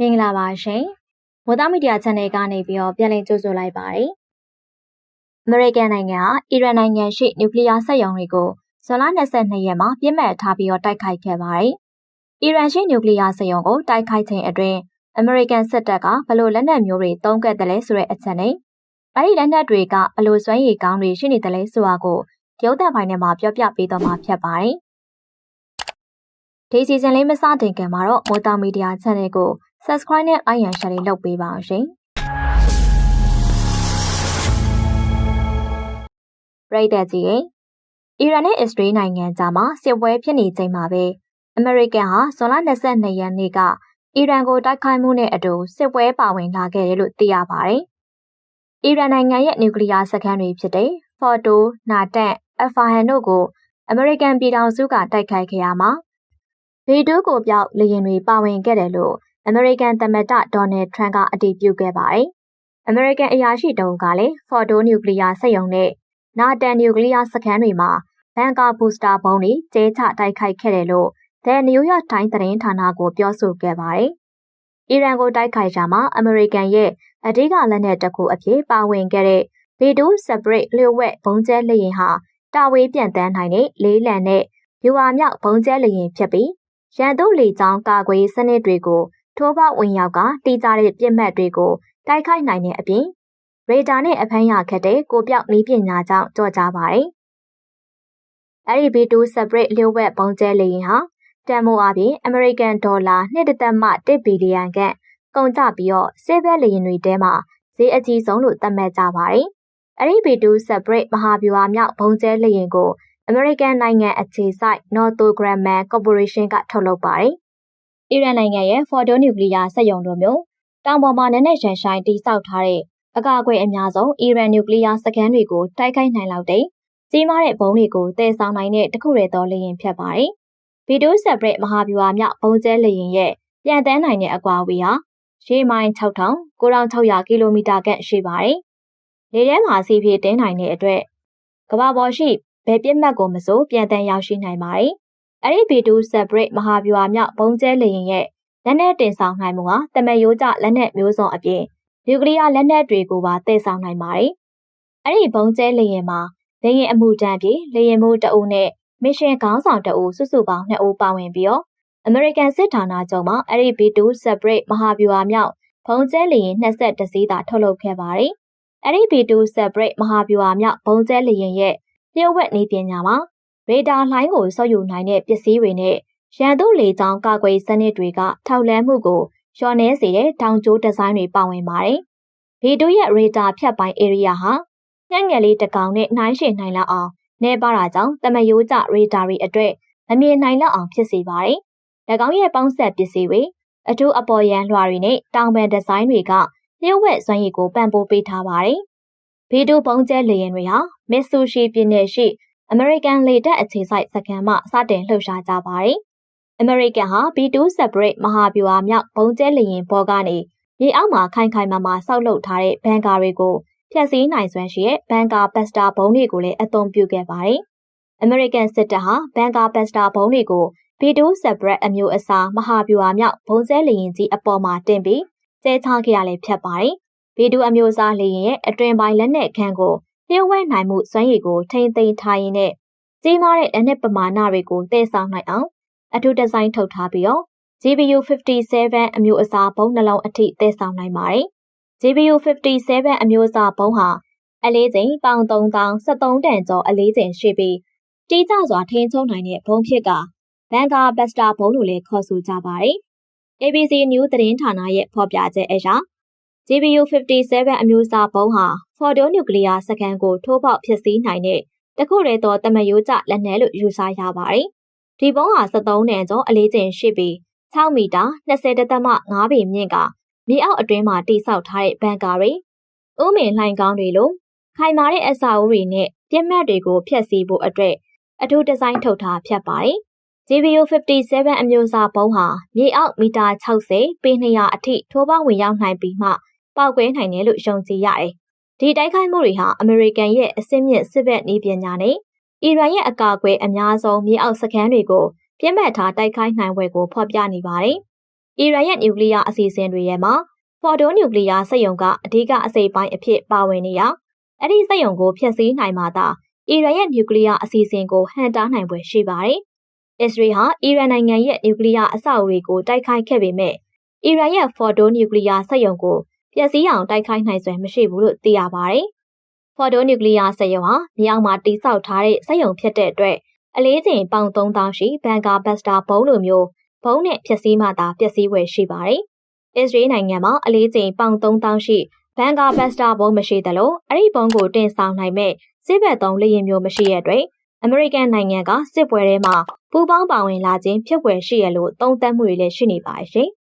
မင်္ဂလာပါရှင်။မိုးသားမီဒီယာ channel ကနေပြီးတော့ပြန်လည်ကြိုဆိုလိုက်ပါတယ်။အမေရိကန်နိုင်ငံဟာအီရန်နိုင်ငံရှိနျူကလ িয়ার စက်ရုံတွေကိုဇွန်လ22ရက်မှာပြစ်မှတ်ထားပြီးတော့တိုက်ခိုက်ခဲ့ပါတယ်။အီရန်ရှိနျူကလ িয়ার စက်ရုံကိုတိုက်ခိုက်ခြင်းအတွင်းအမေရိကန်စစ်တပ်ကဘလို့လက်နက်မျိုးတွေသုံးခဲ့တယ်လဲဆိုတဲ့အချက်နဲ့အဲဒီလက်နက်တွေကဘလို့စွမ်းရည်ကောင်းတွေရှိနေတယ်လဲဆိုတာကိုရုပ်သံပိုင်းထဲမှာပြောပြပေးတော့မှာဖြစ်ပါတယ်။ဒီစီဇန်လေးမစတင်ခင်မှာတော့မိုးသားမီဒီယာ channel ကို subscribe နဲ့ like and share လေးလုပ်ပေးပါအောင်ရှင်။ပြည်သက်ကြီးရဲ့အီရန်နဲ့အစ္စရေးနိုင်ငံကြားမှာစစ်ပွဲဖြစ်နေချိန်မှာပဲအမေရိကန်ဟာဇွန်လ22ရက်နေ့ကအီရန်ကိုတိုက်ခိုက်မှုနဲ့အတူစစ်ပွဲပါဝင်လာခဲ့တယ်လို့သိရပါတယ်။အီရန်နိုင်ငံရဲ့နျူကလ িয়ার စခန်းတွေဖြစ်တဲ့ဖော်တို၊နာတန်၊အဖာဟန်တို့ကိုအမေရိကန်ပြည်ထောင်စုကတိုက်ခိုက်ခဲ့ရမှာဗီဒူးကိုပြောက်လေရင်တွေပါဝင်ခဲ့တယ်လို့ အမေရိကန်သမ္မတဒေါ်နယ်ထရန့်ကအတည်ပြုခဲ့ပါတယ်။အမေရိကန်အရာရှိတုံးကလည်းဖော်တိုနျူကလ িয়ার စက်ရုံနဲ့နာတန်နျူကလ িয়ার စခန်းတွေမှာဘန်ကာဘူစတာဘုံတွေကျဲချတိုက်ခိုက်ခဲ့တယ်လို့ The New York Times သတင်းဌာနကိုပြောဆိုခဲ့ပါတယ်။အီရန်ကိုတိုက်ခိုက်ကြမှာအမေရိကန်ရဲ့အဓိကလက်နက်တစ်ခုအဖြစ်ပါဝင်ခဲ့တဲ့ V2 Separate လျှို့ဝှက်ဘုံကျဲလေယာဉ်ဟာတာဝေးပြန်တန်းနိုင်တဲ့လေးလံနဲ့ယူဟာမြောက်ဘုံကျဲလေယာဉ်ဖြစ်ပြီးရန်သူလေကြောင်းကာကွယ်စနစ်တွေကို ထိုးပေါက်ဝင်ရောက်ကတီးကြတဲ့ပြစ်မှတ်တွေကိုတိုက်ခိုက်နိုင်တဲ့အပြင်ရေဒါနဲ့အဖမ်းရခက်တဲ့ကိုပြောက်နည်းပညာကြောင့်ကြော်ကြပါတယ်။အဲဒီ B2 separate လျှို့ဝှက်ပုံကျဲလေရင်ဟာတန်မိုးအပြင်အမေရိကန်ဒေါ်လာ2.1ဘီလီယံခန့်ကုန်ကျပြီးတော့စေဘက်လေရင်တွေထဲမှာဈေးအကြီးဆုံးလို့သတ်မှတ်ကြပါတယ်။အဲဒီ B2 separate မဟာဗျူဟာမြောက်ဘုံကျဲလေရင်ကိုအမေရိကန်နိုင်ငံအခြေစိုက် Northrop Grumman Corporation ကထုတ်လုပ်ပါတယ် အီရန်နိုင်ငံရဲ့ Fordow နျူကလီးယားစက်ရုံလိုမျိုးတောင်ပေါ်မှာနက်နက်ရှိုင်ရှိုင်တိစောက်ထားတဲ့အကာအကွယ်အများဆုံးအီရန်နျူကလီးယားစခန်းတွေကိုတိုက်ခိုက်နိုင်လောက်တဲ့ကြီးမားတဲ့ဘုံတွေကိုတည်ဆောင်နိုင်တဲ့တခုတည်းသောလေရင်ဖြစ်ပါတယ်။ဗီဒိုဆက်ဘရက်မဟာဗျူဟာမြောက်ဘုံကျဲလေရင်ရဲ့ပြန်တန်းနိုင်တဲ့အကွာအဝေးဟာရေမိုင်6000 9600ကီလိုမီတာခန့်ရှိပါတယ်။လေထဲမှာစီးပြေးတင်းနိုင်တဲ့အတွက်ကမ္ဘာပေါ်ရှိဘယ်ပြက်မှတ်ကိုမစိုးပြန်တန်းရောက်ရှိနိုင်ပါတယ် အဲ့ဒီ B2 Separate မဟာဗျူဟာမြောက်ဘုံကျဲလေရင်ရဲ့လက်နက်တင်ဆောင်နိုင်မှုဟာတမယိုးကျလက်နက်မျိုးစုံအပြင်နျူကလ িয়ার လက်နက်တွေကိုပါတည်ဆောင်နိုင်ပါတယ်။အဲ့ဒီဘုံကျဲလေရင်မှာလေရင်အမှုတန်းပြေလေရင်မှုတအုပ်နဲ့မစ်ရှင်ခေါင်းဆောင်တအုပ်စုစုပေါင်း2ဦးပါဝင်ပြီးတော့အမေရိကန်စစ်ဌာနချုပ်မှာအဲ့ဒီ B2 Separate မဟာဗျူဟာမြောက်ဘုံကျဲလေရင်22စီးသာထုတ်လုပ်ခဲ့ပါတယ်။အဲ့ဒီ B2 Separate မဟာဗျူဟာမြောက်ဘုံကျဲလေရင်ရဲ့လျှို့ဝှက်နည်းပညာမှာ ရေဒါလှိုင်းကိုစော့ယူနိုင်တဲ့ပစ္စည်းတွေနဲ့ရန်သူလေကြောင်းကာကွယ်စနစ်တွေကထောက်လန်းမှုကိုလျှော့နှဲစေတဲ့တောင်ကျိုးဒီဇိုင်းတွေပါဝင်ပါတယ်။ V2 ရဲ့ရေဒါဖြတ်ပိုင်း area ဟာညံ့ငယ်လေးတစ်ကောင်နဲ့နှိုင်းယှဉ်နိုင်လောက်အောင်နေပါတာကြောင့်တမယိုးကျရေဒါတွေအတွက်မမြင်နိုင်လောက်အောင်ဖြစ်စေပါတယ်။၎င်းရဲ့ပေါင်းဆက်ပစ္စည်းတွေအထူးအပေါ်ယံလွှာတွေနဲ့တောင်ပန်ဒီဇိုင်းတွေကလျှို့ဝှက်စွမ်းရည်ကိုပံ့ပိုးပေးထားပါတယ်။ဗီဒိုပုံကျဲလေယာဉ်တွေဟာမစ်ဆူရှီပြည်နယ်ရှိ အမေရိကန်လေတပ်အခြေစိုက်စခန်းမှစတင်လှုပ်ရှားကြပါတယ်။အမေရိကန်ဟာ B2 Separate မဟာဗျူဟာမြောက်ဘုံကျဲလေယာဉ်ဘောကနေမြေအောက်မှာခိုင်ခိုင်မာမာဆောက်လုပ်ထားတဲ့ဘန်ကာတွေကိုဖျက်ဆီးနိုင်စွမ်းရှိတဲ့ဘန်ကာပတ်စတာဘုံတွေကိုလည်းအသုံးပြုခဲ့ပါတယ်။အမေရိကန်စစ်တပ်ဟာဘန်ကာပတ်စတာဘုံတွေကို B2 Separate အမျိုးအစားမဟာဗျူဟာမြောက်ဘုံကျဲလေယာဉ်ကြီးအပေါ်မှာတင်ပြီးကျဲချခဲ့ရလဲဖြတ်ပါတယ်။ B2 အမျိုးအစားလေယာဉ်ရဲ့အတွင်ပိုင်းလက်နက်ခန်းကို လျှို့ဝှက်နိုင်မှုစွမ်းရည်ကိုထိမ့်သိမ်းထားရင်းနဲ့ကြီးမားတဲ့လက်နက်ပမာဏတွေကိုတည်ဆောင်နိုင်အောင်အထူးဒီဇိုင်းထုတ်ထားပြီးတော့ GPU 57အမျိုးအစားဘုံနှလုံးအထိတည်ဆောင်နိုင်ပါတယ်။ GPU 57အမျိုးအစားဘုံဟာအလေးချိန်ပေါင်3000 73တန်ကျော်အလေးချိန်ရှိပြီးတိကျစွာထိန်းချုပ်နိုင်တဲ့ဘုံဖြစ်ကဘန်ကာဘက်စတာဘုံလို့လည်းခေါ်ဆိုကြပါတယ်။ ABC News သတင်းဌာနရဲ့ဖော်ပြချက်အရ GPU 57 အမျိုးအစားဘုံဟာဖော်တိုနျူကလ িয়ার စကန်ကို ထိုးပေါက်ဖြစ်စည်းနိုင်တဲ့တခုတည်းသောတမယိုးကျလက်နက်လို့ယူဆရပါတယ်။ဒီဘုံဟာ73တန်ကျော်အလေးချိန်ရှိပြီး6မီတာ20.5ပေမြင့်ကမြေအောက်အတွင်းမှာတိစောက်ထားတဲ့ဘန်ကာတွေဥမင်လှိုင်ကောင်းတွေလိုခိုင်မာတဲ့အစာအုပ်တွေနဲ့ပြက်မှတ်တွေကိုဖျက်ဆီးဖို့အတွက်အထူးဒီဇိုင်းထုတ်ထားဖြတ်ပါတယ်။ GPU 57အမျိုးအစားဘုံဟာမြေအောက်မီတာ60ပေ200အထိထိုးပေါင်းဝင်ရောက်နိုင်ပြီးမှ ပောက်ကွဲနိုင်တယ်လို့ယုံကြည်ရတယ်။ဒီတိုက်ခိုက်မှုတွေဟာအမေရိကန်ရဲ့အစင်းမြင့်စစ်ဘက်နည်းပညာနဲ့အီရန်ရဲ့အကာအကွယ်အများဆုံးမြေအောက်စခန်းတွေကိုပြစ်မှတ်ထားတိုက်ခိုက်နိုင်ဝယ်ကိုဖော်ပြနေပါတယ်။ အီရန်ရဲ့နျူကလ িয়ার အစီအစဉ်တွေရဲ့မှာဖော်ဒိုနျူကလ িয়ার စက်ရုံကအဓိကအစိပ်ပိုင်းအဖြစ်ပါဝင်နေရအဲ့ဒီစက်ရုံကိုဖျက်ဆီးနိုင်မှသာအီရန်ရဲ့နျူကလ িয়ার အစီအစဉ်ကိုဟန်တားနိုင်ပွဲရှိပါတယ်။အစ္စရေးဟာအီရန်နိုင်ငံရဲ့နျူကလ িয়ার အဆောက်အဦတွေကိုတိုက်ခိုက်ခဲ့ပေမဲ့အီရန်ရဲ့ဖော်ဒိုနျူကလ িয়ার စက်ရုံကို ပျက်စီးအောင်တိုက်ခိုက်နိုင်စွမ်းမရှိဘူးလို့သိရပါတယ်။ဖော်ဒိုနျူကလ িয়ার စက်ရုံဟာမြေအောက်မှာတိစောက်ထားတဲ့စက်ရုံဖြစ်တဲ့အတွက်အလေးချိန်ပေါင်3000ရှိဘန်ကာဘတ်စတာဘုံလိုမျိုးဘုံနဲ့ဖြည့်ဆည်းမှသာပျက်စီးဝယ်ရှိပါတယ်။အစ္စရေးနိုင်ငံမှာအလေးချိန်ပေါင်3000ရှိဘန်ကာဘတ်စတာဘုံမရှိသလိုအဲ့ဒီဘုံကိုတင်ဆောင်နိုင်မဲ့စစ်ဘက်သုံးလေယာဉ်မျိုးမရှိရတဲ့အမေရိကန်နိုင်ငံကစစ်ပွဲထဲမှာပူးပေါင်းပါဝင်လာခြင်းဖြစ်ွယ်ရှိရလို့သုံးသပ်မှုတွေလည်းရှိနေပါရှင်။